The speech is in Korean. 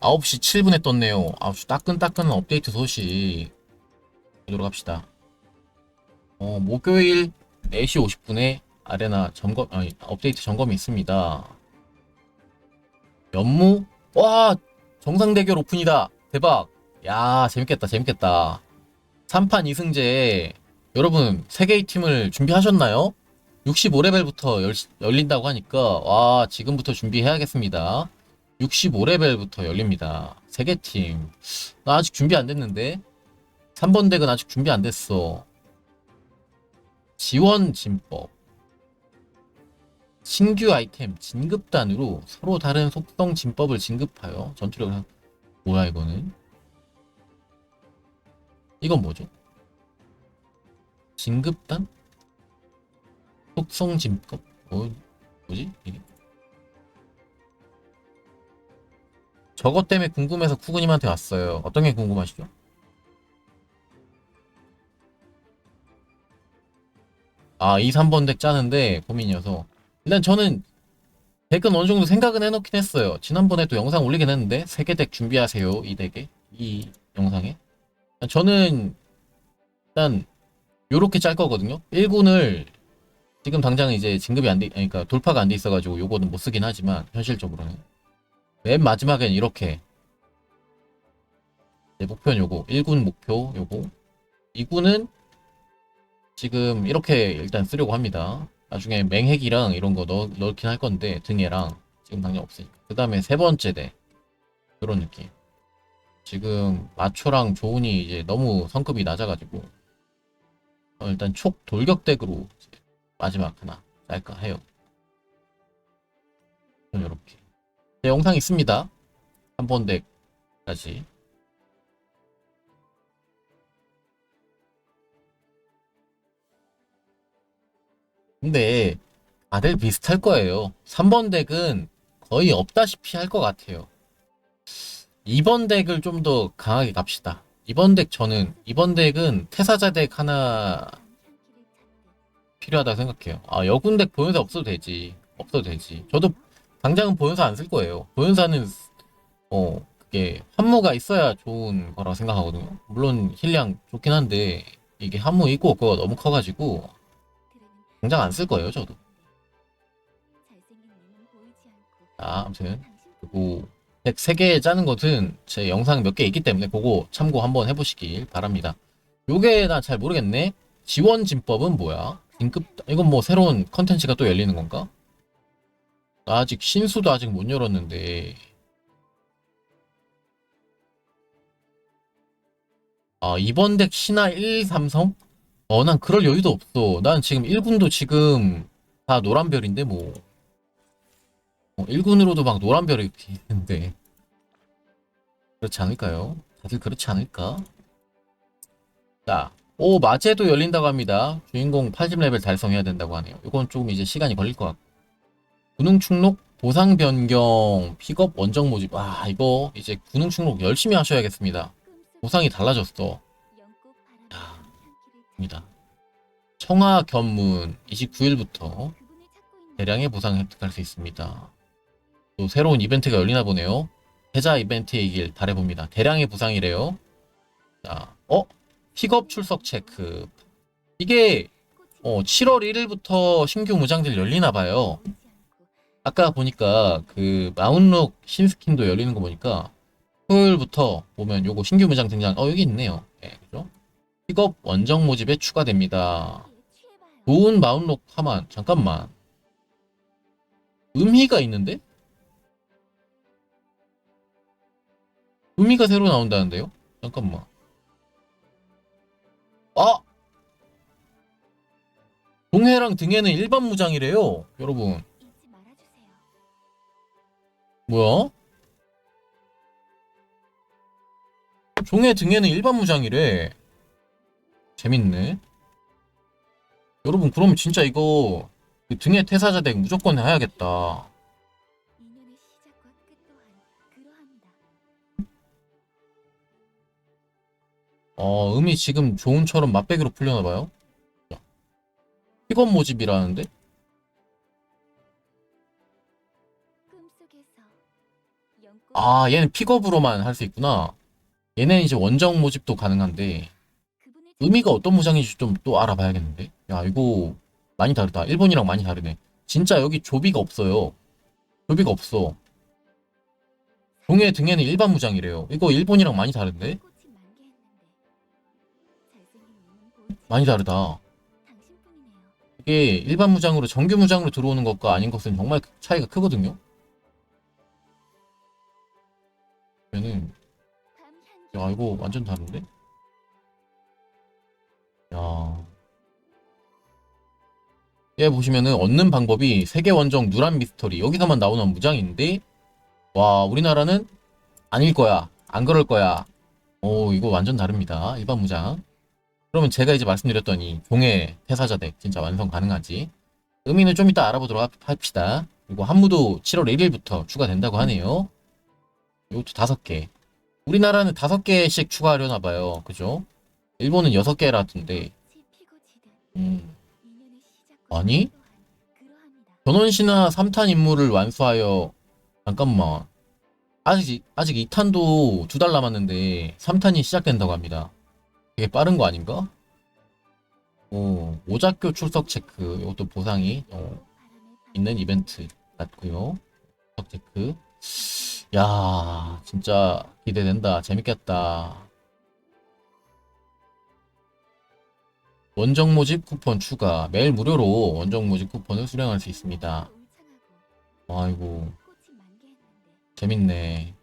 9시 7분에 떴네요. 아주 따끈따끈한 업데이트 소식. 보도록 합시다. 어, 목요일 4시 50분에 아레나 점검, 아니, 업데이트 점검이 있습니다. 연무? 와! 정상대결 오픈이다! 대박! 야, 재밌겠다, 재밌겠다. 3판 2승제. 여러분, 3개의 팀을 준비하셨나요? 65레벨부터 열, 열린다고 하니까, 와, 지금부터 준비해야겠습니다. 65레벨부터 열립니다. 3개 팀. 나 아직 준비 안 됐는데? 3번 덱은 아직 준비 안 됐어. 지원 진법. 신규 아이템 진급단으로 서로 다른 속성 진법을 진급하여 전투력을 하... 뭐야 이거는? 이건 뭐죠? 진급단? 속성 진법? 뭐, 뭐지? 이게? 저것 때문에 궁금해서 쿠구님한테 왔어요. 어떤 게 궁금하시죠? 아, 2, 3번 덱 짜는데 고민이어서. 일단 저는 덱은 어느 정도 생각은 해놓긴 했어요. 지난번에도 영상 올리긴 했는데, 3개 덱 준비하세요. 이 덱에. 이 영상에. 저는 일단 요렇게 짤 거거든요. 1군을 지금 당장 이제 진급이 안 돼, 그러니까 돌파가 안 돼 있어가지고 요거는 못 쓰긴 하지만, 현실적으로는. 맨 마지막엔 이렇게. 내 목표는 요거. 1군 목표 요거. 2군은 지금 이렇게 일단 쓰려고 합니다. 나중에 맹핵이랑 이런 거 넣, 넣긴 할 건데 등에랑 지금 당장 없으니까. 그 다음에 세 번째 대 그런 느낌. 지금 마초랑 조은이 이제 너무 성급이 낮아가지고 어, 일단 촉 돌격덱으로 마지막 하나 짤까 해요. 이렇게 제 영상 있습니다. 한번 덱까지. 근데 다들 비슷할 거예요. 3번 덱은 거의 없다시피 할 것 같아요. 2번 덱을 좀 더 강하게 갑시다. 2번 덱 저는 2번 덱은 태사자 덱 하나 필요하다고 생각해요. 아 여군 덱 보연사 없어도 되지. 없어도 되지. 저도 당장은 보연사 안 쓸 거예요. 보연사는 어 그게 환무가 있어야 좋은 거라고 생각하거든요. 물론 힐량 좋긴 한데 이게 환무 있고 그거 너무 커가지고 당장 안 쓸 거예요, 저도. 아, 아무튼 그리고 덱 3개 짜는 것은 제 영상 몇 개 있기 때문에 그거 참고 한번 해보시길 바랍니다. 요게 나 잘 모르겠네. 지원 진법은 뭐야? 긴급 이건 뭐 새로운 컨텐츠가 또 열리는 건가? 나 아직 신수도 아직 못 열었는데 아 이번 덱 신화 1, 삼성? 어, 난 그럴 여유도 없어. 난 지금 1군도 지금 다 노란별인데, 뭐. 어, 1군으로도 막 노란별이 있는데. 그렇지 않을까요? 다들 그렇지 않을까? 자, 오, 마제도 열린다고 합니다. 주인공 80레벨 달성해야 된다고 하네요. 이건 조금 이제 시간이 걸릴 것 같고. 군웅 충록, 보상 변경, 픽업 원정 모집. 아, 이거 이제 군웅 충록 열심히 하셔야겠습니다. 보상이 달라졌어. 입니다. 청하 견문 29일부터 대량의 보상 획득할 수 있습니다. 또 새로운 이벤트가 열리나 보네요. 패자 이벤트이길 바래봅니다. 대량의 보상이래요. 자, 어? 픽업 출석 체크. 이게 어, 7월 1일부터 신규 무장들 열리나 봐요. 아까 보니까 그 마운록 신스킨도 열리는 거 보니까 토요일부터 보면 요거 신규 무장 등장. 어, 여기 있네요. 네, 그죠? 픽업 원정 모집에 추가됩니다. 좋은 마운록 하만 잠깐만 의미가 있는데? 의미가 새로 나온다는데요? 잠깐만 아! 동해랑 등해는 일반 무장이래요 여러분 뭐야? 종해 등해는 일반 무장이래 재밌네. 여러분, 그러면 진짜 이거 그 등에 태사자 덱 무조건 해야겠다. 어, 음이 지금 좋은처럼 맛배기로 풀려나봐요. 픽업 모집이라는데? 아 얘는 픽업으로만 할 수 있구나. 얘는 이제 원정 모집도 가능한데 의미가 어떤 무장인지 좀 또 알아봐야겠는데? 야 이거 많이 다르다. 일본이랑 많이 다르네. 진짜 여기 조비가 없어요. 조비가 없어. 동해 등에는 일반 무장이래요. 이거 일본이랑 많이 다른데? 많이 다르다. 이게 일반 무장으로 정규 무장으로 들어오는 것과 아닌 것은 정말 차이가 크거든요 야 이거 완전 다른데? 야. 얘 보시면은 얻는 방법이 세계 원정 누란 미스터리. 여기서만 나오는 무장인데? 와 우리나라는 아닐 거야. 안 그럴 거야. 오 이거 완전 다릅니다. 일반 무장. 그러면 제가 이제 말씀드렸더니 종의 태사자덱 진짜 완성 가능하지. 의미는 좀 이따 알아보도록 합- 합시다. 그리고 한무도 7월 1일부터 추가된다고 하네요. 이것도 다섯 개 우리나라는 다섯 개씩 추가하려나 봐요 그죠 일본은 여섯 개라던데 음, 아니? 전원신화 3탄 임무를 완수하여 잠깐만 아직 아직 2탄도 두 달 남았는데 3탄이 시작된다고 합니다. 되게 빠른 거 아닌가? 오, 오작교 출석 체크 이것도 보상이 어, 있는 이벤트 같고요. 출석 체크. 야, 진짜 기대된다. 재밌겠다. 원정 모집 쿠폰 추가. 매일 무료로 원정 모집 쿠폰을 수령할 수 있습니다. 아이고, 재밌네.